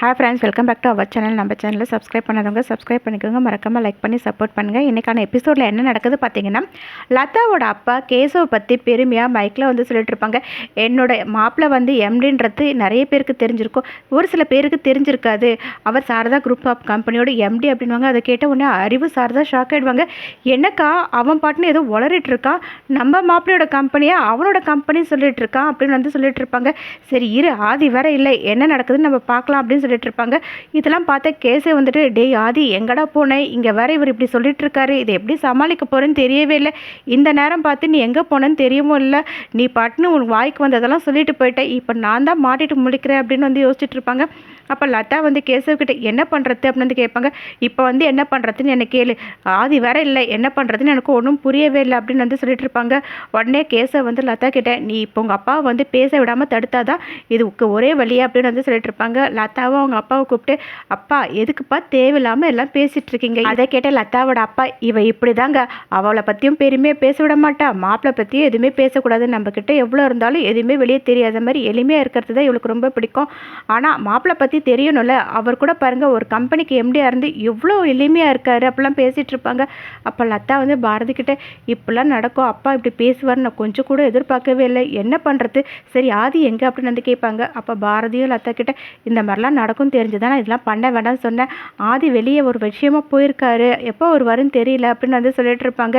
Hi friends welcome back to our channel நம்ம சேனலில் subscribe பண்ணாதவங்க சப்ஸ்கிரைப் பண்ணிக்கோங்க. மறக்காமல் லைக் பண்ணி சப்போர்ட் பண்ணுங்கள் இன்றைக்கான எபிசோடில் என்ன நடக்குது பார்த்தீங்கன்னா லதாவோட அப்பா கேசவ பற்றி பெருமையாக மைக்கில் வந்து சொல்லிட்டு இருப்பாங்க. என்னோட மாப்பிள்ளை வந்து எம்டின்றது நிறைய பேருக்கு தெரிஞ்சிருக்கும். ஒரு சில பேருக்கு தெரிஞ்சிருக்காது. அவர் சாரதா குரூப் ஆஃப் கம்பெனியோட எம்டி அப்படின்வாங்க அதை கேட்ட உடனே அறிவு சாரதா ஷாக் ஆகிடுவாங்க என்னக்கா அவன் பாட்டுன்னு ஏதோ உளறிட்டு இருக்கான். நம்ம மாப்பிள்ளையோட கம்பெனியை அவனோட கம்பெனி சொல்லிட்டு இருக்கான் அப்படின்னு வந்து சொல்லிட்டு இருப்பாங்க. சரி இரு ஆதி வேற இல்லை. என்ன நடக்குதுன்னு நம்ம பார்க்கலாம் அப்படின்னு சொல்லிட்டு இருப்பாங்க இதெல்லாம் பார்த்த கேஸே வந்துட்டு டேய் ஆதி எங்கடா போனேன் இங்கே வேற இவர் இப்படி சொல்லிட்டு இருக்காரு இதை எப்படி சமாளிக்க போறேன்னு தெரியவே இல்லை. இந்த நேரம் பார்த்து நீ எங்கே போனேன்னு தெரியவும் இல்லை நீ பாட்டுன்னு உன் வாய்க்கு வந்ததெல்லாம் சொல்லிட்டு போயிட்டேன் இப்போ நான் தான் மாட்டிட்டு முழிக்கிறேன் அப்படின்னு வந்து யோசிச்சுட்டு இருப்பாங்க அப்போ லதா வந்து கேசவ்கிட்ட என்ன பண்ணுறது அப்படின்னு வந்து கேட்பாங்க. இப்போ வந்து என்ன பண்ணுறதுன்னு எனக்கு கேளு. ஆதி வேற இல்லை. என்ன பண்ணுறதுன்னு எனக்கு ஒன்றும் புரியவே இல்லை அப்படின்னு வந்து சொல்லிட்டு இருப்பாங்க உடனே கேசவ் வந்து லதா கிட்ட நீ இப்போ உங்கள் அப்பாவை வந்து பேச விடாமல் தடுத்தாதான் இதுக்கு ஒரே வழியா அப்படின்னு வந்து சொல்லிட்டு இருப்பாங்க லதாவும் அவங்க அப்பாவை கூப்பிட்டு அப்பா எதுக்குப்பா தேவையில்லாமல் எல்லாம் பேசிட்டு இருக்கீங்க அதை கேட்ட லதாவோட அப்பா இவ இப்படி தாங்க அவளை பற்றியும் பெருமையாக பேச விட மாட்டா. மாப்பிள்ளை பற்றியும் எதுவுமே பேசக்கூடாது நம்ம கிட்ட எவ்வளோ இருந்தாலும் எதுவுமே வெளியே தெரியாத மாதிரி எளிமையாக இருக்கிறது தான் இவளுக்கு ரொம்ப பிடிக்கும். ஆனால் மாப்பிள்ளை பற்றி தெரியணும்ல. அவர் கூட பாருங்க ஒரு கம்பெனிக்கு எம்டியாக இருந்து எவ்வளோ எளிமையாக இருக்காரு. அப்படிலாம் பேசிகிட்டு இருப்பாங்க அப்போ லதா வந்து பாரதி கிட்ட இப்படிலாம் நடக்கும். அப்பா இப்படி பேசுவார் நான் கொஞ்சம் கூட எதிர்பார்க்கவே இல்லை. என்ன பண்ணுறது சரி ஆதி எங்கே? அப்படின்னு வந்து கேட்பாங்க. அப்போ பாரதியும் லதா கிட்ட இந்த மாதிரிலாம் நடக்கும் தெரிஞ்சுதான் நான் இதெல்லாம் பண்ண வேண்டாம்னு சொன்னேன் ஆதி வெளியே ஒரு விஷயமா போயிருக்காரு. எப்போ ஒரு வரும்னு தெரியல அப்படின்னு வந்து சொல்லிட்டு இருப்பாங்க.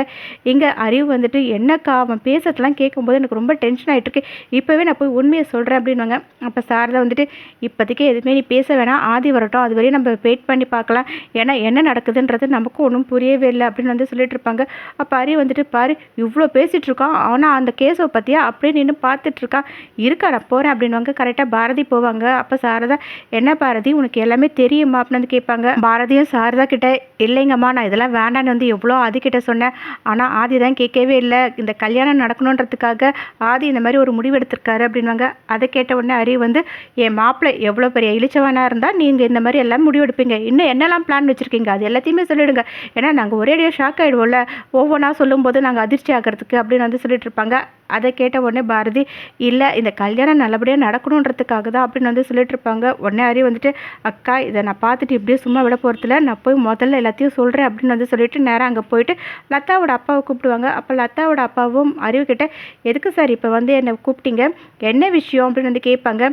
இங்கே அறிவு வந்துட்டு என்னக்கா அவன் பேசுறதுலாம் கேட்கும்போது எனக்கு ரொம்ப டென்ஷன் ஆகிட்டு இருக்கு இப்போவே நான் போய் உண்மையை சொல்கிறேன் அப்படின்வாங்க அப்போ சாரதா வந்துட்டு இப்போதைக்கு எதுவுமே நீ பேச வேணாம். ஆதி வரட்டும். அது வரையும் நம்ம வெயிட் பண்ணி பார்க்கலாம். ஏன்னா என்ன நடக்குதுன்றது நமக்கும் ஒன்றும் புரியவே இல்லை. அப்படின்னு வந்து சொல்லிட்டு இருப்பாங்க. அப்போ அறிவு வந்துட்டு பாரு இவ்வளோ பேசிகிட்டு இருக்கான். ஆனால் அந்த கேஸை பற்றியா அப்படியே நின்று பார்த்துட்ருக்கான் இருக்கா நான் போகிறேன் அப்படின்வாங்க கரெக்டாக பாரதி போவாங்க. அப்போ சாரதா என்ன பாரதி உனக்கு எல்லாமே தெரியுமா? அப்படின்னு வந்து கேட்பாங்க. பாரதியும் சாரதா கிட்ட இல்லைங்கம்மா நான் இதெல்லாம் வேண்டான்னு வந்து எவ்வளோ ஆதி கிட்ட சொன்னேன். ஆனால் ஆதி தான் கேட்கவே இல்லை. இந்த கல்யாணம் நடக்கணுன்றதுக்காக ஆதி இந்த மாதிரி ஒரு முடிவு எடுத்திருக்காரு அப்படின்வாங்க அதை கேட்ட உடனே அறிவு வந்து என் மாப்பிள்ளை எவ்வளோ பெரிய இழிச்சவனாக இருந்தால் நீங்கள் இந்த மாதிரி எல்லாம் முடிவு எடுப்பீங்க. இன்னும் என்னெல்லாம் பிளான் வச்சுருக்கீங்க? அது எல்லாத்தையுமே சொல்லிடுங்க. ஏன்னா நாங்கள் ஒரேடியாக ஷாக் ஆகிடுவோம்ல ஒவ்வொன்றா சொல்லும்போது நாங்கள் அதிர்ச்சி ஆகிறதுக்கு அப்படின்னு வந்து சொல்லிட்டு இருப்பாங்க. அதை கேட்ட உடனே பாரதி இல்லை இந்த கல்யாணம் நல்லபடியாக நடக்கணுன்றதுக்காக தான் அப்படின்னு வந்து சொல்லிட்டு இருப்பாங்க. உடனே அறிவு வந்துட்டு அக்கா இதை நான் பார்த்துட்டு இப்படியே சும்மா விட போகிறதில்ல நான் போய் முதல்ல எல்லாத்தையும் சொல்கிறேன் அப்படின்னு வந்து சொல்லிட்டு நேராக அங்கே போயிட்டு லத்தாவோட அப்பாவை கூப்பிடுவாங்க. அப்போ லத்தாவோட அப்பாவும் அறிவு கிட்ட எதுக்கு சார் இப்போ வந்து என்னை கூப்பிட்டீங்க? என்ன விஷயம்? அப்படின்னு வந்து கேட்பாங்க.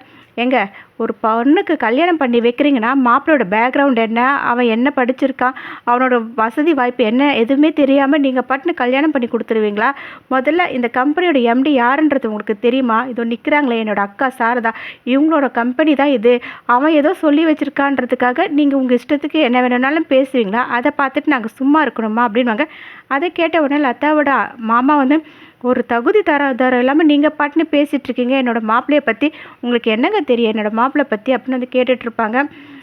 எங்க ஒரு பொண்ணுக்கு கல்யாணம் பண்ணி வைக்கிறீங்கன்னா மாப்பிளோட பேக்ரவுண்ட் என்ன? அவன் என்ன படிச்சிருக்கான்? அவனோட வசதி வாய்ப்பு என்ன? எதுவுமே தெரியாமல் நீங்கள் பட்டுன்னு கல்யாணம் பண்ணி கொடுத்துருவீங்களா? முதல்ல இந்த கம்பெனியோட எம்டி யாருன்றது உங்களுக்கு தெரியுமா? இதோ நிற்கிறாங்களே என்னோட அக்கா சாரதா. இவங்களோட கம்பெனி தான் இது. அவன் ஏதோ சொல்லி வச்சிருக்கான்றதுக்காக நீங்கள் உங்கள் இஷ்டத்துக்கு என்ன வேணும்னாலும் பேசுவீங்களா? அதை பார்த்துட்டு நாங்கள் சும்மா இருக்கணுமா? அப்படின்வாங்க அதை கேட்ட உடனே லதாவோட மாமா வந்து ஒரு தகுதி தர தரம் இல்லாமல் நீங்கள் பாட்டுன்னு பேசிகிட்ருக்கீங்க என்னோடய என்னோட மாப்பிள்ளையை பற்றி உங்களுக்கு என்னங்க தெரியும்? என்னோட மாப்பிள்ளை பற்றி அப்படின்னு வந்து கேட்டுட்ருப்பாங்க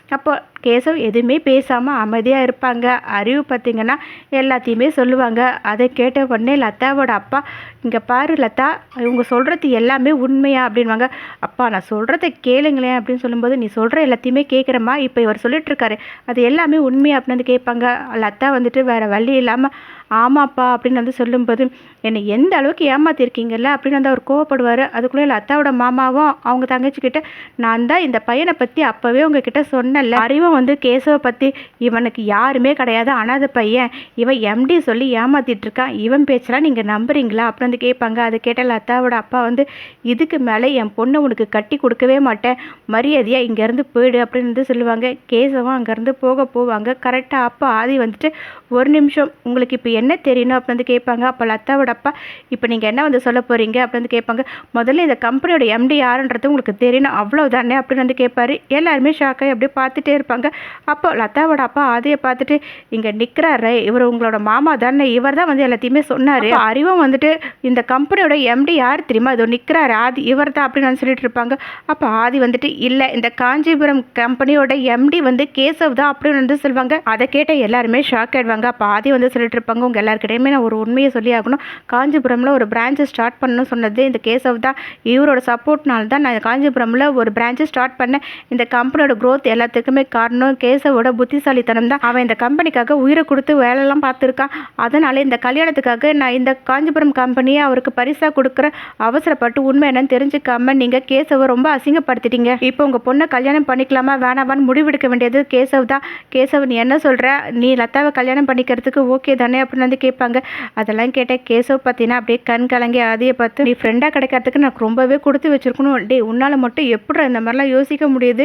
அப்போ கேசவ் எதுவுமே பேசாமல் அமைதியாக இருப்பாங்க. அறிவு பார்த்திங்கன்னா எல்லாத்தையுமே சொல்லுவாங்க. அதை கேட்ட உடனே லதாவோட அப்பா இங்கே பாரு லதா இவங்க சொல்கிறது எல்லாமே உண்மையா? அப்படின்வாங்க அப்பா நான் சொல்கிறத கேளுங்களேன் அப்படின்னு சொல்லும்போது நீ சொல்கிற எல்லாத்தையுமே கேட்குறம்மா இப்போ இவர் சொல்லிட்டுருக்காரு. அது எல்லாமே உண்மையா? அப்படின்னு வந்து கேட்பாங்க. லதா வந்துட்டு வேறு வழி இல்லாமல் ஆமாப்பா அப்படின்னு வந்து சொல்லும்போது என்னை எந்த அளவுக்கு ஏமாத்திருக்கீங்கல்ல? அப்படின்னு வந்து அவர் கோவப்படுவார். அதுக்குள்ளே லதாவோட மாமாவும் அவங்க தங்கச்சிக்கிட்ட நான் தான் இந்த பையனை பற்றி அப்போவே உங்ககிட்ட சொன்னல அறிவும் வந்து கேசவை பற்றி இவனுக்கு யாருமே கிடையாது. அனாதை பையன். இவன் எம்டி சொல்லி ஏமாத்திட்டு இருக்கான் இவன் பேச்செல்லாம் நீங்கள் நம்புறீங்களா? அப்படின்னு வந்து கேட்பாங்க. அதை கேட்ட லதாவோட அப்பா வந்து இதுக்கு மேலே என் பொண்ணை உனக்கு கட்டி கொடுக்கவே மாட்டேன். மரியாதையாக இங்கேருந்து போயிடு அப்படின்னு வந்து சொல்லுவாங்க. கேசவம் அங்கேருந்து போக போவாங்க. கரெக்டாக அப்பா ஆதி வந்துட்டு ஒரு நிமிஷம் உங்களுக்கு இப்போ என்ன தெரியணும்? அப்படின்னு வந்து கேட்பாங்க. அப்போ லதாவோட அப்பா இப்போ நீங்கள் என்ன வந்து சொல்ல போகிறீங்க? அப்படின்னு வந்து கேட்பாங்க. முதல்ல இந்த கம்பெனியோட எம்டி யாருன்றது உங்களுக்கு தெரியணும். அவ்வளோதானே அப்படின்னு வந்து கேட்பாரு. எல்லாருமே ஷாக்காகி அப்படியே பார்த்துட்டே இருப்பாங்க. அப்போ லதாவோட அப்பா ஆதியை பார்த்துட்டு இங்கே நிற்கிறாரு இவர் உங்களோட மாமா தானே? இவர் தான் வந்து எல்லாத்தையுமே சொன்னார். அறிவும் வந்துட்டு இந்த கம்பெனியோட எம்டி யார் தெரியுமா? இதோ நிற்கிறாரு ஆதி. இவர் தான் அப்படின்னு சொல்லிட்டு இருப்பாங்க. அப்போ ஆதி வந்துட்டு இல்லை இந்த காஞ்சிபுரம் கம்பெனியோட எம்டி வந்து கேசவ் தான் அப்படின்னு வந்து சொல்லுவாங்க. அதை கேட்ட எல்லாருமே ஷாக் ஆயிடுவாங்க. அப்போ ஆதி வந்து சொல்லிட்டு இருப்பாங்க உங்கள் எல்லாருக்கிட்டையுமே நான் ஒரு உண்மையை சொல்லி ஆகணும். காஞ்சிபுரமில் ஒரு பிரான்ச்சை ஸ்டார்ட் பண்ணணும்னு சொன்னது இந்த கேசவ் தான். இவரோட சப்போர்ட்னால தான் நான் காஞ்சிபுரமில் ஒரு பிரான்ச்சை ஸ்டார்ட் பண்ணேன். இந்த கம்பெனியோட growth எல்லாத்துக்குமே காரணம் கேசவோட புத்திசாலித்தனம் தான். அவன் இந்த கம்பெனிக்காக உயிரை கொடுத்து வேலையெல்லாம் பார்த்துருக்கான். அதனால இந்த கல்யாணத்துக்காக நான் இந்த காஞ்சிபுரம் கம்பெனியை அவருக்கு பரிசாக கொடுக்குற அவசரப்பட்டு உண்மை என்னன்னு தெரிஞ்சுக்காம நீங்கள் கேசவை ரொம்ப அசிங்கப்படுத்திட்டீங்க. இப்போ உங்கள் பொண்ணை கல்யாணம் பண்ணிக்கலாமா வேணாமான்னு முடிவெடுக்க வேண்டியது கேசவ் தான். கேசவ் நீ என்ன சொல்கிற நீ லதாவை கல்யாணம் பண்ணிக்கிறதுக்கு ஓகே தானே அப்படின்னு வந்து கேட்பாங்க. அதெல்லாம் கேட்டேன் கேசவ் பார்த்தீங்கன்னா அப்படியே கண் கலங்கி அதையை பார்த்து நீ ஃப்ரெண்டாக கிடைக்கிறதுக்கு எனக்கு ரொம்பவே கொடுத்து வச்சிருக்கணும். டே உன்னால் மட்டும் எப்படி இந்த மாதிரிலாம் யோசிக்க முடியுது?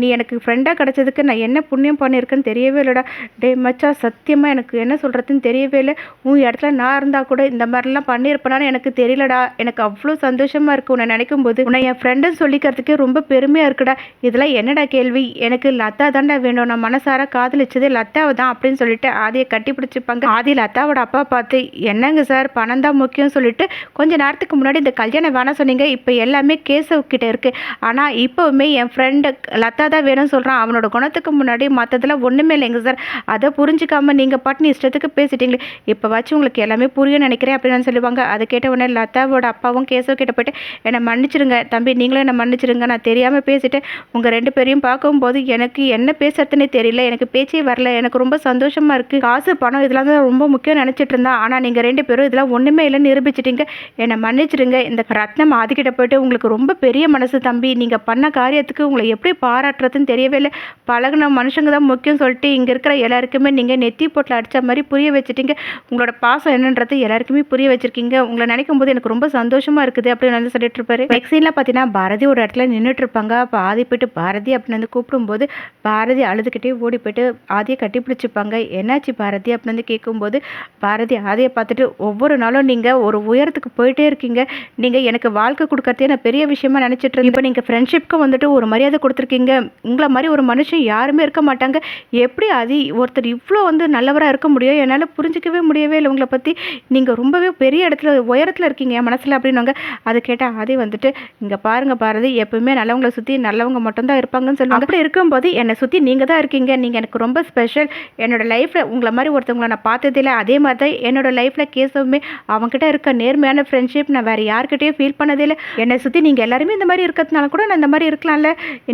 நீ எனக்கு ஃப்ரெண்டாக கிடச்சதுக்கு நான் என்ன புண்ணியம் பண்ணியிருக்கேன்னு தெரியவே இல்லைடா. டே மச்சா சத்தியமாக எனக்கு என்ன சொல்கிறதுன்னு தெரியவே இல்லை. உன் இடத்துல நான் இருந்தால் கூட இந்த மாதிரிலாம் பண்ணியிருப்பேனான்னு எனக்கு தெரியலடா. எனக்கு அவ்வளோ சந்தோஷமாக இருக்குது உன்னை நினைக்கும் போது உன்னை என் ஃப்ரெண்டுன்னு சொல்லிக்கிறதுக்கே ரொம்ப பெருமையாக இருக்குடா. இதெல்லாம் என்னடா கேள்வி? எனக்கு லத்தா தாண்டா வேணும். நான் மனசார காதலிச்சது லத்தாவை தான் அப்படின்னு சொல்லிட்டு ஆதியை கட்டி பிடிச்சிப்பாங்க. ஆதி லத்தாவோட அப்பா பார்த்து என்னங்க சார்? பணம் தான் முக்கியம் சொல்லிட்டு கொஞ்ச நேரத்துக்கு முன்னாடி இந்த கல்யாணம் வேணாம் சொன்னீங்க. இப்போ எல்லாமே கேசவ் கிட்ட இருக்கு. ஆனால் இப்போவுமே என் ஃப்ரெண்டு லத்தா தான் வேணும்னு சொல்கிறான் அவனோட குணத்துக்கு முன்னாடி மற்றதெல்லாம் ஒன்றுமே இல்லைங்க சார். அதை புரிஞ்சிக்காமல் நீங்கள் பாட்டு இஷ்டத்துக்கு பேசிட்டீங்களே. இப்போ வச்சு உங்களுக்கு எல்லாமே புரியும் நினைக்கிறேன் அப்படின்னு சொல்லுவாங்க. அதை கேட்ட உடனே லதாவோட அப்பாவும் கேசவ கிட்ட போயிட்டு என்னை மன்னிச்சிருங்க தம்பி நீங்களும் என்னை மன்னிச்சிருங்க. நான் தெரியாமல் பேசிட்டேன். உங்கள் ரெண்டு பேரையும் பார்க்கும்போது எனக்கு என்ன பேசுறதுனே தெரியல. எனக்கு பேச்சே வரல. எனக்கு ரொம்ப சந்தோஷமாக இருக்குது காசு பணம் இதெல்லாம் தான் ரொம்ப முக்கியம் நினச்சிட்டு இருந்தா. ஆனால் நீங்கள் ரெண்டு பேரும் இதெல்லாம் ஒன்றுமே இல்லை நிரூபிச்சிட்டீங்க. என்னை மன்னிச்சிடுங்க இந்த ரத்னம் ஆதிக்கிட்ட போயிட்டு உங்களுக்கு ரொம்ப பெரிய மனசு தம்பி. நீங்கள் பண்ண காரியத்துக்கு உங்களை எப்படி பாராட்டுறதுன்னு தெரியவே இல்லை. பழகின மனுஷங்க தான் முக்கியம் சொல்லிட்டு இங்கே இருக்கிற எல்லாருக்குமே நீங்கள் நெத்தி போட்டில் அடித்த மாதிரி புரிய வச்சுட்டீங்க. உங்களோட பாசம் என்னன்றது எல்லாருக்குமே புரிய வச்சிருக்கீங்க. உங்களை நினைக்கும் போது எனக்கு ரொம்ப சந்தோஷமாக இருக்குது அப்படின்னு வந்து சொல்லிட்டு இருப்பாரு. நெக்ஸ்ட் சீனில் பார்த்தீங்கன்னா பாரதி ஒரு இடத்துல நின்றுட்டு இருப்பாங்க. அப்போ ஆதி போயிட்டு பாரதி அப்படின்னு வந்து கூப்பிடும்போது பாரதி அழுதுகிட்டே ஓடி போயிட்டு ஆதியை கட்டி பிடிச்சிப்பாங்க. என்னாச்சு பாரதி அப்படின்னு வந்து கேட்கும்போது பாரதி ஆதியை பார்த்துட்டு ஒவ்வொரு நாளும் நீங்கள் ஒரு உயரத்துக்கு போயிட்டே இருக்கீங்க. நீங்கள் எனக்கு வாழ்க்கை கொடுக்கறதே நான் பெரிய விஷயமா நினச்சிட்டு இருந்தேன். இப்போ நீங்கள் ஃப்ரெண்ட்ஷிப்க்கு வந்துட்டு ஒரு மரியாதை கொடுத்துருக்கீங்க. உங்களை மாதிரி ஒரு மனுஷன் யாருமே இருக்க மாட்டாங்க. எப்படி அது ஒருத்தர் இவ்வளோ வந்து நல்லவராக இருக்க முடியும்? என்னால் புரிஞ்சிக்கவே முடியவே இல்லை உங்களை பற்றி நீங்கள் ரொம்பவே பெரிய இடத்துல உயரத்தில் இருக்கீங்க என் மனசில் அப்படின்னாங்க அதை கேட்டால் அதே வந்துட்டு இங்கே பாருங்க பாரதி எப்பவுமே நல்லவங்களை சுற்றி நல்லவங்க மட்டும்தான் இருப்பாங்கன்னு சொல்லுவாங்க. அப்படி இருக்கும்போது என்னை சுற்றி நீங்கள் தான் இருக்கீங்க. நீங்கள் எனக்கு ரொம்ப ஸ்பெஷல் என்னோட லைஃப்பில் உங்களை மாதிரி ஒருத்தவங்களை நான் பார்த்ததில்ல அதே மாதிரி தான் என்னோட லைஃப்பில் கேசவுமே அவங்ககிட்ட இருக்க நேர்மையான ஃப்ரெண்ட்ஷிப் நான் வேறு யார்கிட்டயும் ஃபீல் பண்ணதே இல்லை. என்னை சுற்றி நீங்கள் எல்லாருமே இந்த மாதிரி இருக்கிறதுனால கூட நான் இந்த மாதிரி இருக்கலாம்ல.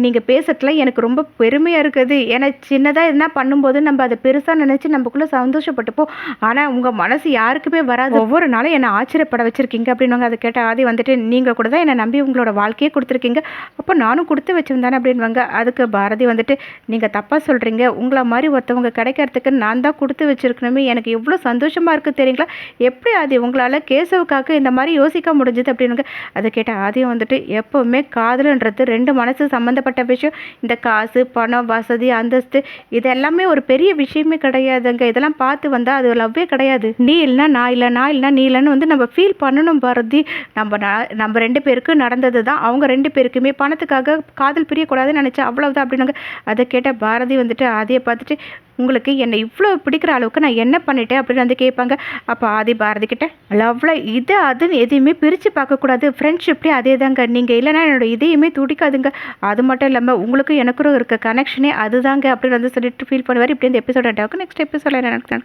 நீங்கள் பேசுறதுல எனக்கு ரொம்ப பெருமையாக இருக்குது. ஏன்னா சின்னதாக எதுனா பண்ணும்போது நம்ம அதை பெருசாக நினச்சி நமக்குள்ளே சந்தோஷப்பட்டுப்போம். ஆனால் உங்கள் மனசு யாருக்குமே வராது. ஒவ்வொரு நாளும் என்னை ஆச்சரியப்பட வச்சுருக்கீங்க அப்படின்வாங்க அதை கேட்ட ஆதி வந்துட்டு நீங்கள் கூட தான் என்னை நம்பி உங்களோட வாழ்க்கையே கொடுத்துருக்கீங்க. அப்போ நானும் கொடுத்து வச்சுருந்தானே அப்படின்வாங்க அதுக்கு பாரதி வந்துட்டு நீங்கள் தப்பாக சொல்கிறீங்க உங்களை மாதிரி ஒருத்தவங்க கிடைக்கிறதுக்கு நான் தான் கொடுத்து வச்சுருக்கணுமே. எனக்கு எவ்வளோ சந்தோஷமாக இருக்குது தெரியுங்களா? எப்படி ஆதி உங்களால் கேசவுக்காக இந்த மாதிரி யோசிக்க முடிஞ்சது? அப்படின்னுங்க அதை கேட்ட ஆதியம் வந்துட்டு எப்போவுமே காதலுன்றது ரெண்டு மனசு சம்மந்தப்பட்ட விஷயம். இந்த காசு பணம் வசதி அந்தஸ்து இது எல்லாமே ஒரு பெரிய விஷயமே கிடையாதுங்க. இதெல்லாம் பார்த்து வந்தால் அது லவ்வே கிடையாது. நீ இல்லைனா நான் இல்லை நான் இல்லைனா நீ இல்லைன்னு வந்து நம்ம ஃபீல் பண்ணணும் பாரதி. நம்ம ந- நம்ம ரெண்டு பேருக்கும் நடந்தது தான். அவங்க ரெண்டு பேருக்குமே பணத்துக்காக காதல் பிரியக்கூடாதுன்னு நினச்சா அவ்வளோதான் அப்படின்னாங்க. அதை கேட்ட பாரதி வந்துட்டு அதையே பார்த்துட்டு உங்களுக்கு என்னை இவ்வளோ பிடிக்கிற அளவுக்கு நான் என்ன பண்ணிட்டேன் அப்படின்னு வந்து கேட்பாங்க. அப்போ ஆதி பாரதிக்கிட்ட கிட்ட இது அதுன்னு எதையுமே பிரித்து பார்க்கக்கூடாது. ஃப்ரெண்ட்ஷிப்லேயே அதே தாங்க நீங்கள் இல்லைன்னா என்னோட இதையுமே துடிக்காதுங்க. அது மட்டும் இல்லாமல் உங்களுக்கும் எனக்கும் இருக்க கனெக்ஷனே அதுதாங்க. அப்படின்னு வந்து சொல்லிட்டு ஃபீல் பண்ணுவார். இப்படி இந்த எபிசோட் நெக்ஸ்ட் எபிசோட என்ன நடக்குது